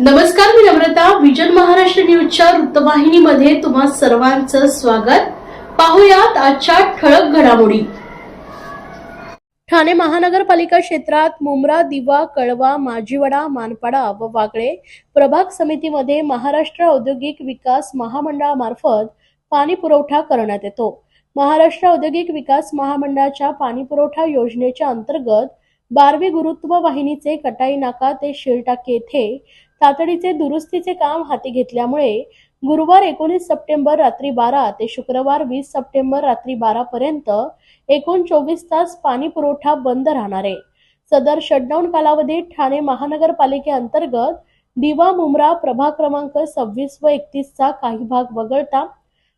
नमस्कार मी नम्रता विजन महाराष्ट्र न्यूजच्या वृत्तवाहिनीमध्ये तुम्हा सर्वांचं स्वागत. पाहुयात आजच्या ठळक घडामोडी. ठाणे महानगरपालिका क्षेत्रात मुंब्रा दिवा कळवा माजीवडा मानपाडा व वागळे प्रभाग समितीमध्ये महाराष्ट्र औद्योगिक विकास महामंडळामार्फत पाणी पुरवठा करण्यात येतो. महाराष्ट्र औद्योगिक विकास महामंडळाच्या पाणी पुरवठा योजनेच्या अंतर्गत बारवी गुरुत्व वाहिनीचे कटाई नाका ते शिरटाके येथे तातडीचे दुरुस्तीचे काम हाती घेतल्यामुळे गुरुवार एकोणीस सप्टेंबर रात्री बारा ते शुक्रवार वीस सप्टेंबर रात्री बारा पर्यंत एकूण चोवीस तास पाणी पुरवठा बंद राहणार आहे. सदर शटडाऊन कालावधीत ठाणे महानगरपालिकेअंतर्गत दिवा मुमरा प्रभाग क्रमांक सव्वीस व एकतीसचा काही भाग वगळता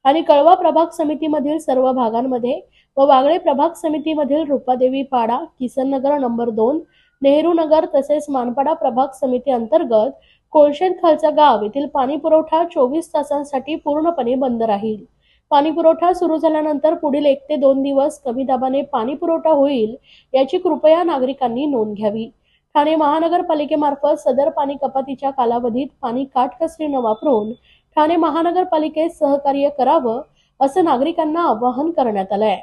आणि कळवा प्रभाग समितीमधील सर्व भागांमध्ये व वागळे प्रभाग समितीमधील रूपादेवी पाडा किसन नगर नंबर दोन नेहरू नगर तसेच मानपाडा प्रभाग समिती अंतर्गत कोळशेत खालचा गाव येथील पाणी पुरवठा चोवीस तासांसाठी पूर्णपणे बंद राहील. पाणी पुरवठा सुरू झाल्यानंतर पुढील एक ते दोन दिवस कमी दाबाने पाणी पुरवठा होईल याची कृपया नागरिकांनी नोंद घ्यावी. ठाणे महानगरपालिकेमार्फत सदर पाणी कपातीच्या कालावधीत पाणी काटकसरी न वापरून ठाणे महानगरपालिकेत सहकार्य करावं असं नागरिकांना आवाहन करण्यात आलं आहे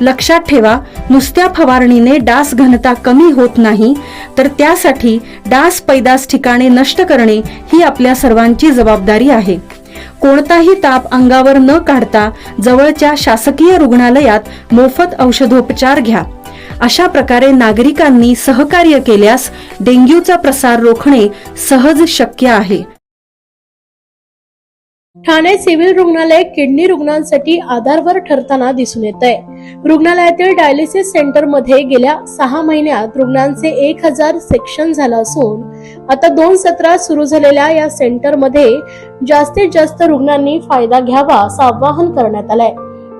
लक्षात ठेवा नुसत्या फवारणीने डास घनता कमी होत नाही तर त्यासाठी डास पैदास ठिकाणे नष्ट करणे ही आपल्या सर्वांची जबाबदारी आहे. कोणताही ताप अंगावर न काढता जवळच्या शासकीय रुग्णालयात मोफत औषधोपचार घ्या. अशा प्रकारे नागरिकांनी सहकार्य केल्यास डेंग्यूचा प्रसार रोखणे सहज शक्य आहे. ठाणे सिव्हिल रुग्णालय किडनी रुग्णांसाठी आधारवर ठरताना दिसून येत आहे रुग्णालयातील डायलिसिस सेंटरमध्ये गेल्या सहा महिन्यात रुग्णांचे एक हजार सेक्शन झालं असून आता दोन सत्रात सुरू झालेल्या या सेंटरमध्ये जास्तीत जास्त रुग्णांनी फायदा घ्यावा असं आवाहन करण्यात आलंय.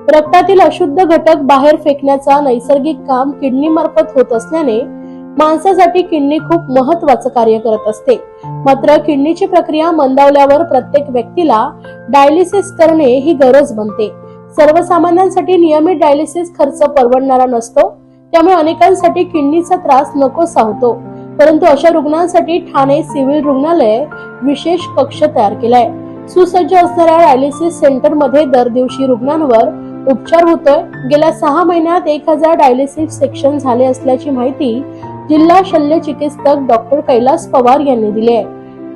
रक्तातील अशुद्ध घटक बाहेर फेकण्याचा नैसर्गिक काम किडनी मार्फत होत असल्याने माणसासाठी किडनी खूप महत्वाचं कार्य करत असते. मात्र किडनीची प्रक्रिया मंदावल्यावर प्रत्येक व्यक्तीला डायलिसिस करणे ही गरज बनते. सर्वसामान्यांसाठी नियमित डायलिसिस खर्च परवडणारा नसतो त्यामुळे अनेकांसाठी किडनीचा त्रास नकोसा होतो परंतु अशा रुग्णांसाठी ठाणे सिव्हिल रुग्णालय विशेष कक्ष तयार केलाय. सुसज्ज असणाऱ्या डायलिसिस सेंटरमध्ये दर दिवशी रुग्णांवर उपचार होतोय. गेल्या सहा महिन्यात एक हजार डायलिसिस सेक्शन झाले असल्याची माहिती जिल्हा शल्य चिकित्सक डॉक्टर कैलास पवार यांनी दिली आहे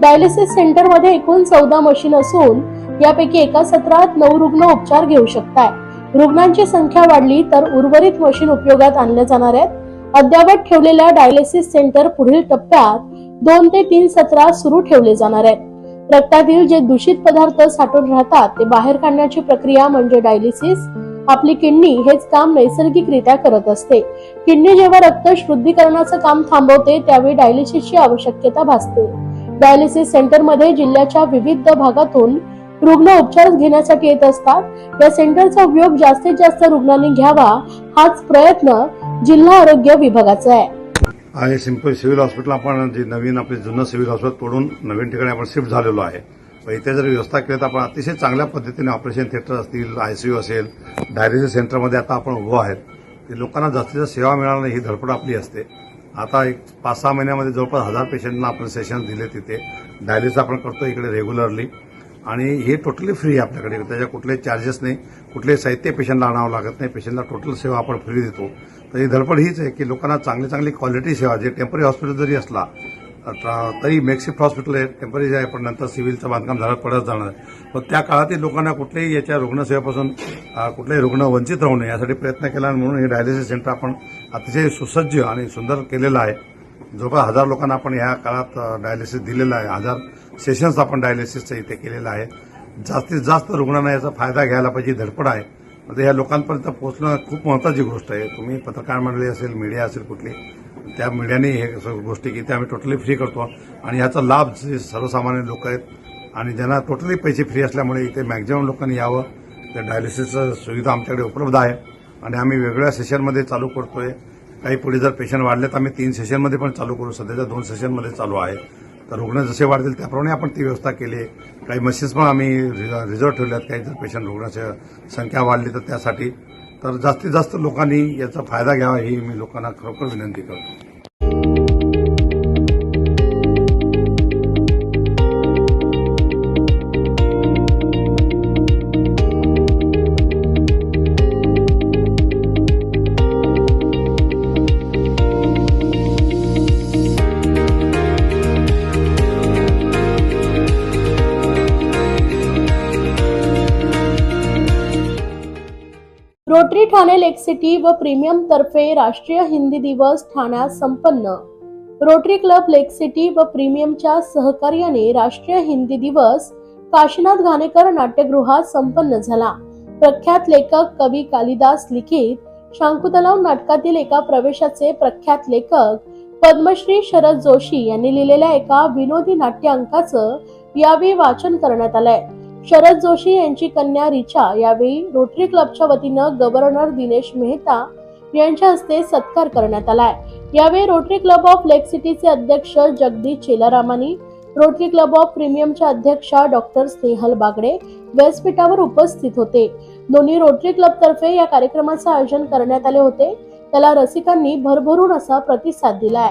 डायलिसिस सेंटरमध्ये एकूण चौदा मशीन असून यापैकी एका सत्रात नऊ रुग्ण उपचार घेऊ शकताय. रुग्णांची संख्या वाढली तर उर्वरित मशीन उपयोगात आणल्या जाणार आहेत. अद्यावत ठेवलेल्या डायलिसिस सेंटर पुढील टप्प्यात दोन ते तीन सत्रात सुरू ठेवले जाणार आहेत. रक्तातील जे दूषित पदार्थ साठून राहतात ते बाहेर काढण्याची प्रक्रिया म्हणजे डायलिसिस. आपली किडनी हेच काम नैसर्गिकरित्या करत असते. किडनी जेव्हा रक्त शुद्धीकरणाचं काम थांबवते त्यावेळी डायलिसिसची आवश्यकता भासते. डायलिसिस सेंटरमध्ये जिल्ह्याच्या विविध भागातून रुग्ण उपचार घेण्यासाठी येत असतात. या सेंटरचा उपयोग जास्तीत जास्त रुग्णांनी घ्यावा हाच प्रयत्न जिल्हा आरोग्य विभागाचा आहे. आहे सिंपल सिव्हिल हॉस्पिटल आपण जे नवीन आपले जुनं सिव्हिल हॉस्पिटल तोडून नवीन ठिकाणी आपण शिफ्ट झालेलो आहे. इथे जर व्यवस्था केली तर आपण अतिशय चांगल्या पद्धतीने ऑपरेशन थिएटर असतील आयसीयू असेल डायलिसिस सेंटरमध्ये आता आपण उभं आहेत. ते लोकांना जास्तीत जास्त सेवा मिळाली ही धडपड आपली असते. आता एक पाच सहा महिन्यामध्ये जवळपास हजार पेशंटना आपण सेशन दिले तिथे डायलिसिस आपण करतो इकडे रेग्युलरली आणि हे टोटली फ्री आहे आपल्याकडे. त्याच्या कुठले चार्जेस नाही कुठले साहित्य पेशंटला आणावं लागत नाही. पेशंटला टोटल सेवा आपण फ्री देतो. तर ही धडपड हीच आहे की लोकांना चांगली चांगली क्वालिटी सेवा जे टेंपररी हॉस्पिटल जरी असला आता- तरी मेकशिफ्ट हॉस्पिटल आहे टेंपररी जे आहे पण नंतर सिव्हिलचं बांधकाम झालं पडत जाणार आहे. पण त्या काळातील लोकांना कुठल्याही याच्या रुग्णसेवेपासून कुठलेही रुग्ण वंचित राहू नये यासाठी प्रयत्न केला आणि म्हणून हे डायलिसिस सेंटर आपण अतिशय सुसज्ज आणि सुंदर केलेलं आहे. जवळपास हजार लोकांना आपण या काळात डायलिसिस दिलेलं आहे. हजार सेशन्स आपण डायलिसिसचं इथे केलेलं आहे. जास्तीत जास्त रुग्णांना याचा फायदा घ्यायला पाहिजे धडपड आहे. आता या लोकांपर्यंत पोहोचणं खूप महत्वाची गोष्ट आहे. तुम्ही पत्रकार मंडळी असेल मीडिया असेल कुठली त्या मीडियाने हे गोष्टी की ते आम्ही टोटली फ्री करतो. आणि याचा लाभ जे सर्वसामान्य लोक आहेत आणि ज्यांना टोटली पैसे फ्री असल्यामुळे इथे मॅक्झिमम लोकांनी यावं. त्या डायलिसिसचं सुविधा आमच्याकडे उपलब्ध आहे. आणि आम्ही वेगवेगळ्या सेशनमध्ये चालू करतोय. काही पुढे जर पेशंट वाढले तर आम्ही तीन सेशनमध्ये पण चालू करू. सध्याच्या दोन सेशनमध्ये चालू आहे. तर रुग्ण जसे वाढतील त्याप्रमाणे आपण ती व्यवस्था केली आहे. काही मशीन्स पण आम्ही रिझर्व ठेवल्यात काही जर पेशंट रुग्णाची संख्या वाढली तर त्यासाठी. तर जास्तीत जास्त लोकांनी याचा फायदा घ्यावा ही मी लोकांना खरोखर विनंती करतो. रोटरी ठाणे लेक सिटी व प्रीमियम तर्फे राष्ट्रीय हिंदी दिवस ठाण्यात संपन्न. रोटरी क्लब लेक सिटी व प्रीमियमच्या सहकार्याने राष्ट्रीय हिंदी दिवस काशीनाथ घाणेकर नाट्यगृहात संपन्न झाला. प्रख्यात लेखक कवी कालिदास लिखित शांकुतलाव नाटकातील एका प्रवेशाचे प्रख्यात लेखक पद्मश्री शरद जोशी यांनी लिहिलेल्या एका विनोदी नाट्य अंकाचं यावेळी वाचन करण्यात आलंय. शरद जोशी यांची कन्या रिचा यावेळी रोटरी क्लबच्या वतीनं गव्हर्नर दिनेश मेहता यांच्या हस्ते सत्कार करण्यात आलाय. यावेळी रोटरी क्लब ऑफ लेक सिटीचे अध्यक्ष Jagdish Chelaramani Rotary club of प्रीमियमच्या अध्यक्षा डॉक्टर स्नेहल बागडे व्यासपीठावर उपस्थित होते. दोन्ही रोटरी क्लब तर्फे या कार्यक्रमाचे आयोजन करण्यात आले होते. त्याला रसिकांनी भरभरून असा प्रतिसाद दिलाय.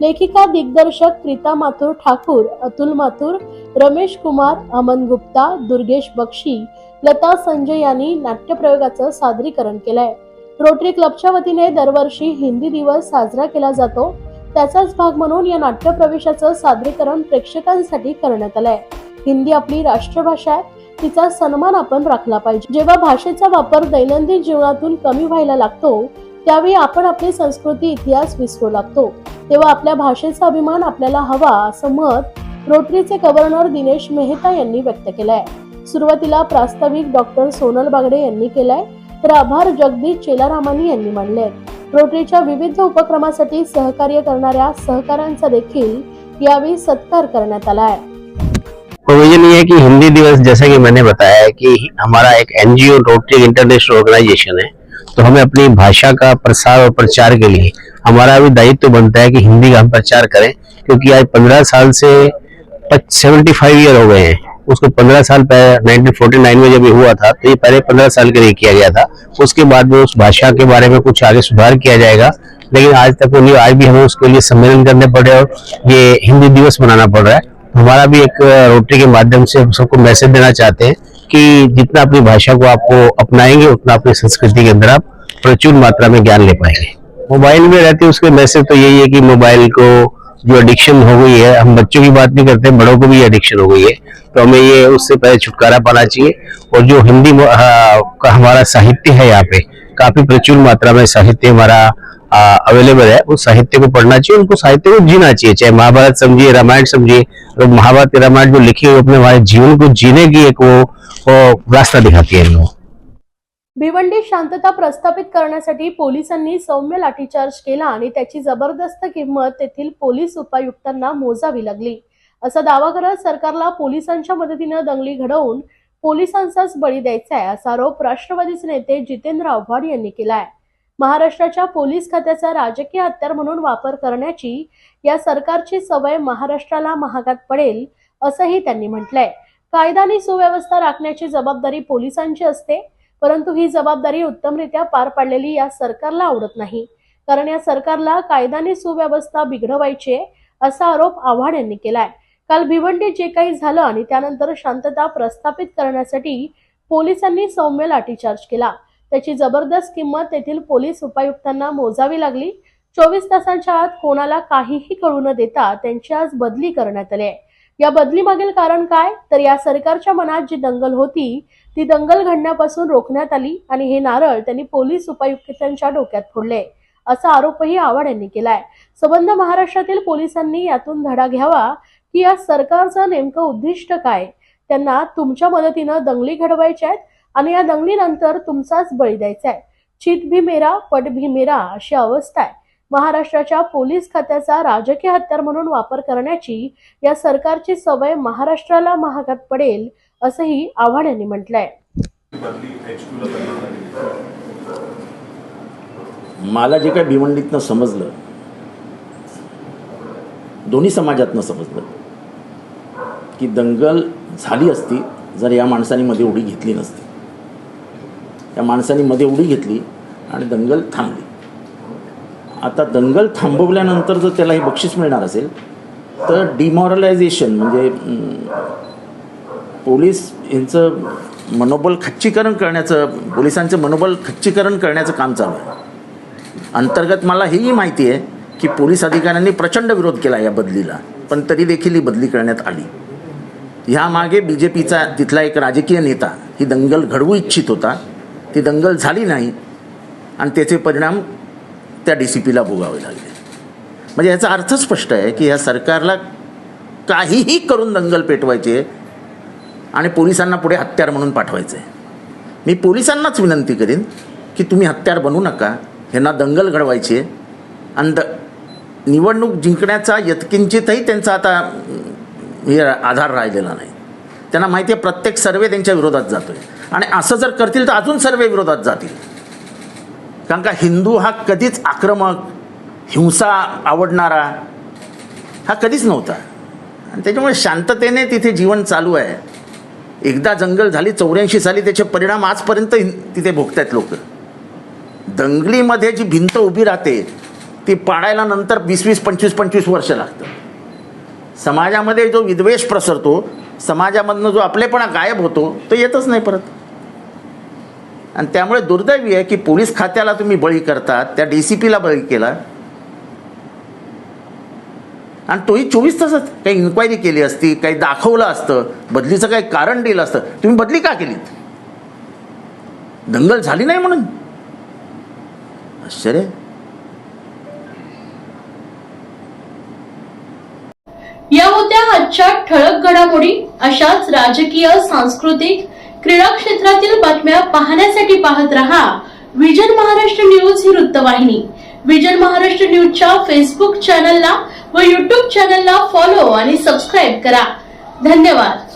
लेखिका दिग्दर्शक प्रीता माथुर ठाकूर अतुल माथुर रमेश कुमार अमन गुप्ता दुर्गेश बक्षी लता संजय यांनी नाट्यप्रयोगाचं सादरीकरण केलंय. रोटरी क्लबच्या वतीने दरवर्षी हिंदी दिवस साजरा केला जातो. त्याचाच भाग म्हणून या नाट्यप्रवेशाचं सादरीकरण प्रेक्षकांसाठी करण्यात आलंय. हिंदी आपली राष्ट्रभाषा आहे. तिचा सन्मान आपण राखला पाहिजे. जेव्हा भाषेचा वापर दैनंदिन जीवनातून कमी व्हायला लागतो त्यावेळी आपण आपली संस्कृती इतिहास विसरू लागतो. तेव्हा आपल्या भाषेचा अभिमान आपल्याला हवा असं मत रोटरीचे गव्हर्नर दिनेश मेहता यांनी व्यक्त केलाय. सुरुवातीला प्रास्ताविक डॉक्टर सोनल बागडे यांनी केलाय तर आभार जगदीश चेलारामानी यांनी मानले. रोटरीच्या विविध उपक्रमासाठी सहकार्य करणाऱ्या सहकाऱ्यांचा देखील यावेळी सत्कार करण्यात आलाय. प्रोविजन ये है कि हिंदी दिवस जैसा कि मैंने बताया है कि हमारा एक एनजीओ रोटरी इंटरनेशनल ऑर्गेनाइजेशन है तो हमें अपनी भाषा का प्रसार और प्रचार के लिए हमारा भी दायित्व तो बनता है कि हिंदी का हम प्रचार करें क्योंकि आज पंद्रह साल से सेवेंटी फाइव ईयर हो गए हैं। उसको पंद्रह साल पहले नाइनटीन फोर्टी नाइन में जब ये हुआ था तो ये पहले पंद्रह साल के लिए किया गया था। उसके बाद में उस भाषा के बारे में कुछ आगे सुधार किया जाएगा, लेकिन आज तक वो नहीं, आज भी हमें उसके लिए सम्मेलन करने पड़े और ये हिंदी दिवस मनाना पड़ रहा है। हमारा भी एक रोटरी के माध्यम से हम सबको मैसेज देना चाहते हैं कि जितना अपनी भाषा को आपको अपनाएँगे, उतना अपनी संस्कृति के अंदर आप प्रचुर मात्रा में ज्ञान ले पाएँगे। मोबाइल में रहते उसके मैसेज तो यही है कि मोबाइल को जो एडिक्शन हो गई है हम बच्चों की बात नहीं करते बड़ों को भी एडिक्शन हो गई है। तो हमें ये उससे पहले छुटकारा पाना चाहिए। और जो हिंदी का हमारा साहित्य है यहाँ पे काफ़ी प्रचुर मात्रा में साहित्य हमारा अवेलेबल है। उस साहित्य को पढ़ना चाहिए उनको साहित्य को जीना चाहिए। चाहे महाभारत समझिए रामायण समझिए और महाभारत रामायण जो लिखी हुई अपने हमारे जीवन को जीने की एक वो, वो रास्ता दिखाती है इनको। भिवंडी शांतता प्रस्थापित करण्यासाठी पोलिसांनी सौम्य लाठीचार्ज केला आणि त्याची जबरदस्त किंमत तेथील पोलीस उपायुक्तांना मोजावी लागली. असा दावा करत सरकारला पोलिसांच्या मदतीनं दंगली घडवून पोलिसांचाच बळी द्यायचा आहे असा आरोप राष्ट्रवादीचे नेते जितेंद्र आव्हाड यांनी केलाय. महाराष्ट्राच्या पोलीस खात्याचा राजकीय हत्यार म्हणून वापर करण्याची या सरकारची सवय महाराष्ट्राला महागात पडेल असंही त्यांनी म्हटलंय. कायदा आणि सुव्यवस्था राखण्याची जबाबदारी पोलिसांची असते परंतु ही जबाबदारी उत्तमरित्या पार पाडलेली या सरकारला आवडत नाही. कारण या सरकारला कायदाने सुव्यवस्था बिघडवायची असा आरोप आव्हाड यांनी केलाय. काल भिवंडीत जे काही झालं आणि त्यानंतर शांतता प्रस्थापित करण्यासाठी पोलिसांनी सौम्य लाठीचार्ज केला. त्याची जबरदस्त किंमत तेथील पोलीस उपायुक्तांना मोजावी लागली. चोवीस तासांच्या आत कोणाला काहीही कळू न देता त्यांची आज बदली करण्यात आली आहे. या बदली मागील कारण काय? तर या सरकारच्या मनात जी दंगल होती ती दंगल घडण्यापासून रोखण्यात आली आणि हे नारळ त्यांनी पोलीस उपायुक्तांच्या डोक्यात फोडले. असा आरोपही आव्हाड यांनी केलाय. संबंध महाराष्ट्रातील पोलिसांनी यातून धडा घ्यावा की या सरकारचं नेमकं उद्दिष्ट काय? त्यांना तुमच्या मदतीनं दंगली घडवायच्या आहेत आणि या दंगलीनंतर तुमचाच बळी द्यायचा आहे. चित भी मेरा पट भी मेरा अशी अवस्था आहे. महाराष्ट्राच्या पोलीस खात्याचा राजकीय हत्यार म्हणून वापर करण्याची या सरकारची सवय महाराष्ट्राला महागात पडेल असंही आव्हाड यांनी म्हटलंय. मला जे काय भिवंडीतनं समजलं दोन्ही समाजातनं समजलं की दंगल झाली असती जर या माणसाने मध्ये उडी घेतली नसती. त्या माणसाने मध्ये उडी घेतली आणि दंगल थांबली. आता दंगल थांबवल्यानंतर जर त्याला हे बक्षीस मिळणार असेल तर डिमॉरलायझेशन म्हणजे पोलीस यांचं मनोबल खच्चीकरण करण्याचं पोलिसांचं मनोबल खच्चीकरण करण्याचं काम चालू आहे. अंतर्गत मला हेही माहिती आहे की पोलीस अधिकाऱ्यांनी प्रचंड विरोध केला या बदलीला पण तरी देखील ही बदली करण्यात आली. ह्यामागे बी जे पीचा तिथला एक राजकीय नेता ही दंगल घडवू इच्छित होता ती दंगल झाली नाही आणि त्याचे परिणाम त्या डी सी पीला भोगावे लागले. म्हणजे याचा अर्थ स्पष्ट आहे की ह्या सरकारला काहीही करून दंगल पेटवायची आहे आणि पोलिसांना पुढे हत्यार म्हणून पाठवायचं. आहे मी पोलिसांनाच विनंती करीन की तुम्ही हत्यार बनू नका. ह्यांना दंगल घडवायची आहे. आणि द निवडणूक जिंकण्याचा यत्किंचितही त्यांचा आता हे आधार राहिलेला नाही. त्यांना माहिती आहे प्रत्येक सर्वे त्यांच्या विरोधात जातो आहे आणि असं जर करतील तर अजून सर्वे विरोधात जातील. कारण का हिंदू हा कधीच आक्रमक हिंसा आवडणारा हा कधीच नव्हता. आणि त्याच्यामुळे शांततेने तिथे जीवन चालू आहे. एकदा जंगल झाली चौऱ्याऐंशी साली त्याचे परिणाम आजपर्यंत तिथे तिथे भोगतायत लोक. दंगलीमध्ये जी भिंत उभी राहते ती पाडायला नंतर वीस वीस पंचवीस पंचवीस वर्ष लागतं. समाजामध्ये जो विद्वेष प्रसरतो समाजामधनं जो आपलेपणा गायब होतो तो येतच नाही परत. आणि त्यामुळे दुर्दैवी आहे की पोलीस खात्याला तुम्ही बळी करतात त्या डी सी पीला बळी केला आणि तोही चोवीस तासात काही इन्क्वायरी केली असती काही दाखवलं असतं बदलीचं काही कारण दिलं असतं तुम्ही बदली का केलीत? दंगल झाली नाही म्हणून? आश्चर्य. या होत्या आजच्या ठळक घडामोडी अशाच राजकीय सांस्कृतिक क्रीडा क्षेत्रातील बातम्या पाहण्यासाठी पाहत रहा विजन महाराष्ट्र न्यूज ही वृत्तवाहिनी. विजन महाराष्ट्र न्यूजच्या फेसबुक चॅनलला व यूट्यूब चॅनलला फॉलो आणि सबस्क्राईब करा. धन्यवाद.